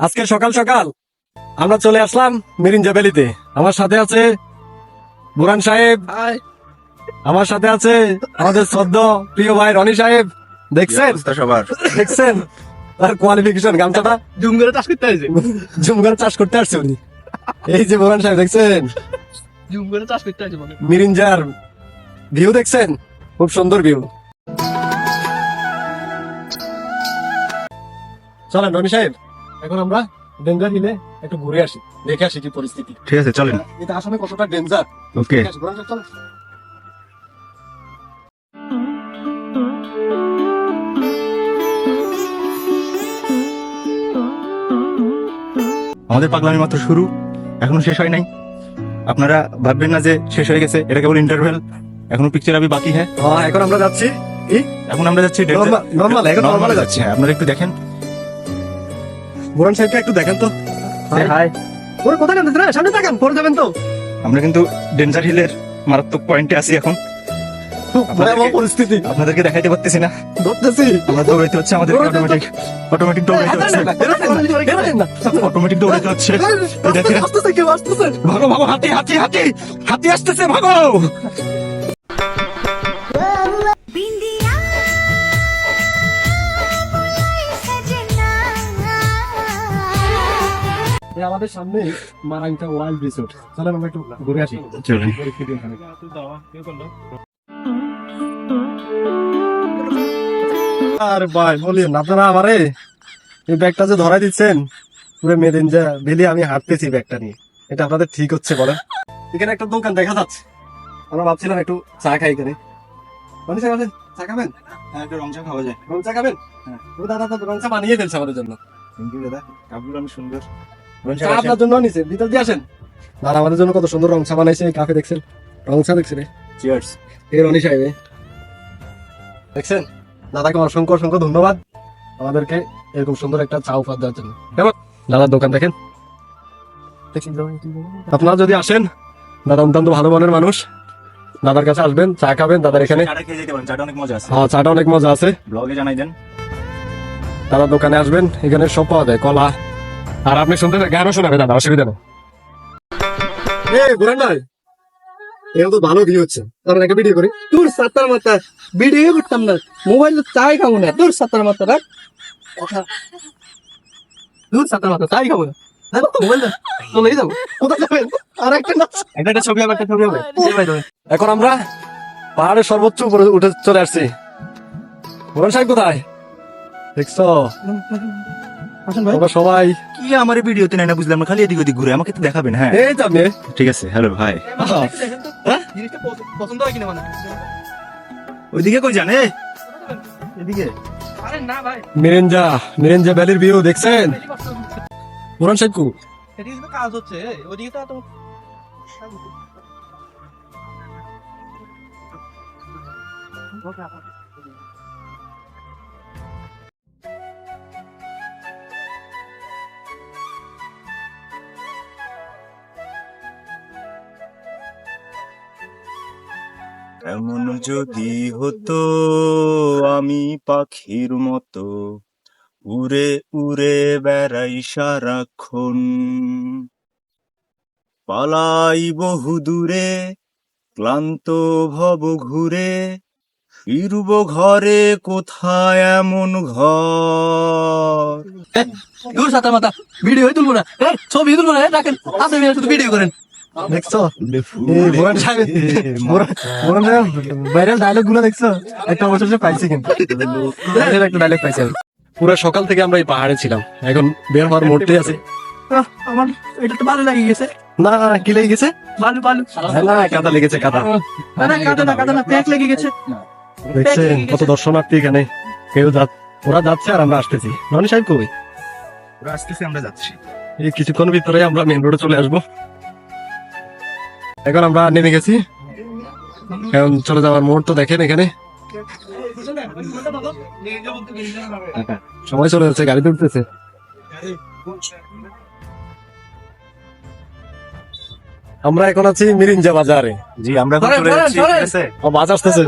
আজকে সকাল সকাল আমরা চলে আসলাম মিরিঞ্জা ভ্যালিতে আমার সাথে আছে বুরান সাহেব। আমার সাথে আছে আমাদের সদ্য প্রিয় ভাই রনি সাহেব। দেখছেন? সবার? দেখছেন? তার কোয়ালিফিকেশন গামছাটা? জুম করে চাষ করতে জুমগার চাষ করতে আসছে উনি। এই যে বুরান সাহেব দেখছেন? জুম করে চাষ করতে মনে মিরিঞ্জার ভিউ দেখছেন? খুব সুন্দর ভিউ। চলেন রনি সাহেব। এখন আমরা ডেঞ্জার হিলে একটু ঘুরে আসি দেখে আসি কি পরিস্থিতি। ঠিক আছে চলেন। এটা আসলে কতটা ডেঞ্জার ওকে। আমাদের পাগলামি মাত্র শুরু এখনও শেষ হয় নাই। আপনারা ভাববেন না যে শেষ হয়ে গেছে এটা কেবল ইন্টারভেল এখনও পিকচার আবি বাকি হ্যাঁ? হ্যাঁ এখন আমরা যাচ্ছি। এখন আমরা যাচ্ছি normal, এখন normal এ হ্যাঁ, আপনারা একটু দেখেন। বুরান সাহেবকে একটু দেখেন তো। হাই ওরা কোথায়? সামনে তাকান পরে যাবেন তো। আমরা কিন্তু ডেঞ্জার হিলের মারাত্মক পয়েন্টে আছি এখন। ভয়াবহ পরিস্থিতি। আপনাদেরকে দেখাইতে পারতেছি না। আমরা দৌড়াইতে হচ্ছে আমাদের অটোমেটিক অটোমেটিক দৌড়াইতে হচ্ছে। অটোমেটিক দৌড়াইতে হচ্ছে। এই দেখেন। আসতেছে কেউ আসতেছে। ভাগো ভাগো হাতি হাতি হাতি হাতি আসতেছে ভাগো। আমাদের সামনে মারাংটা ওয়াইল্ড রিসোর্ট চলেন আমরা একটু ঘুরে আসি। চলুন। পরিস্থিতি আর ভাই বলিয়েন আপনারা আমারে এই ব্যাগটা যে ধরাই দিচ্ছেন পুরো মেদিন যা বেলি আমি হাঁটতেছি ব্যাগটা নিয়ে। এটা আপনাদের ঠিক হচ্ছে বলেন। এখানে একটা দোকান দেখা যাচ্ছে। আমরা ভাবছিলাম একটু চা খাই এখানে। মানে চা খাবেন? হ্যাঁ একটু রংচা খাওয়া যায়। রং চা খাবেন? হ্যাঁ। ও দাদা তো রং চা বানিয়ে ফেলছে আমাদের জন্য। থ্যাংক ইউ দাদা। কাপগুলো অনেক সুন্দর। চা আপনার জন্য নিছে ভিতর দিয়ে আসেন। দাদা আমাদের জন্য কত সুন্দর রং চা বানাইছে এই কাফে দেখছেন? রং চা দেখছেন চিয়ার্স রনি সাহেব দেখছেন? দাদাকে অসংখ্য অসংখ্য ধন্যবাদ আমাদেরকে এরকম সুন্দর একটা চা উপহার দেওয়ার জন্য। কেমন? দাদার দোকান দেখেন? আপনারা যদি আসেন দাদা অত্যন্ত ভালো মনের মানুষ। দাদার কাছে আসবেন চা খাবেন দাদার এখানে। চাটা অনেক মজা আছে। হ্যাঁ চাটা অনেক মজা আছে। ব্লগে জানাই দেন। দাদার দোকানে আসবেন এখানে সব পাওয়া যায় কলা আর আপনি শুনতে গানও শোনাবে দাদা অসুবিধা নেই। এই বুড়ান ভাই এও তো ভালো ভিউ হচ্ছে। একটা ভিডিও করি। তোর সাতার মাথা ভিডিও করতাম না। মোবাইল চাই খাব না। তোর সাতার মাথা রাখ। তোর সাতার মাথা চাই খাব এখন আমরা পাহাড়ের সর্বোচ্চ উপরে উঠে চলে আসছি। সাহেব কোথায়? দেখছ? আসেন ভাই? আমরা সবাই। কি আমার এই ভিডিওতে নাই না বুঝলাম না খালি এদিক ওদিক ঘুরে আমাকে তো দেখাবেন হ্যাঁ? এই তো আপনি ঠিক আছে হ্যালো ভাই হ্যাঁ? জিনিসটা পছন্দ হয় কিনা মানে? ওইদিকে কই যান এই এদিকে। আরে না ভাই। মিরেঞ্জা মিরেঞ্জা ভ্যালির ভিউ দেখছেন? বুড়ান সাহেব কু? এদিকে তো কাজ হচ্ছে ওদিকে তো এত এমন যদি হতো আমি পাখির মতো উড়ে উড়ে বেড়াই সারাক্ষণ। পালাই বহু দূরে, ক্লান্ত ভব ঘুরে, ফিরব ঘরে কোথায় এমন ঘর? ভিডিও তুলবো না। ছবি তুলবো না। রাখেন ভিডিও করেন। দেখছ? এই বুড়ান সাহেব বুড়ান- বুড়ান সাহেব ভাইরাল ডায়লগগুলো দেখছ? একটা অবশেষে পাইছি কিন্তু। একটা ডায়লগ পাইছি আমি। পুরো সকাল থেকে আমরা এই পাহাড়ে ছিলাম। এখন বের হওয়ার মোড়তে আছে। আমার এটা তো ভালো লাগে গেছে। না কি লেগে গেছে? ভালো ভালো হ্যাঁ, না কাদা লেগেছে কাদা। না না কাদা না কাদা না প্যাক লেগে গেছে। দেখছেন কত দর্শনার্থী এখানে। কেউ যা ওরা যাচ্ছে আর আমরা আসতেছি। রনি সাহেব কই? ওরা আসতেছে আমরা যাচ্ছি। এই কিছুক্ষণ ভিতরে আমরা মেন রোডে চলে আসব। এখন আমরা নেমে গেছি। এখন চলে যাওয়ার মুহূর্ত দেখেন এখানে। সময় চলে যাচ্ছে গাড়ি উঠতেছে আমরা এখন আছি মিরিঞ্জা বাজারে। জি আমরা এখন চলে যাচ্ছি ঠিক ও, বাস আসতেছে।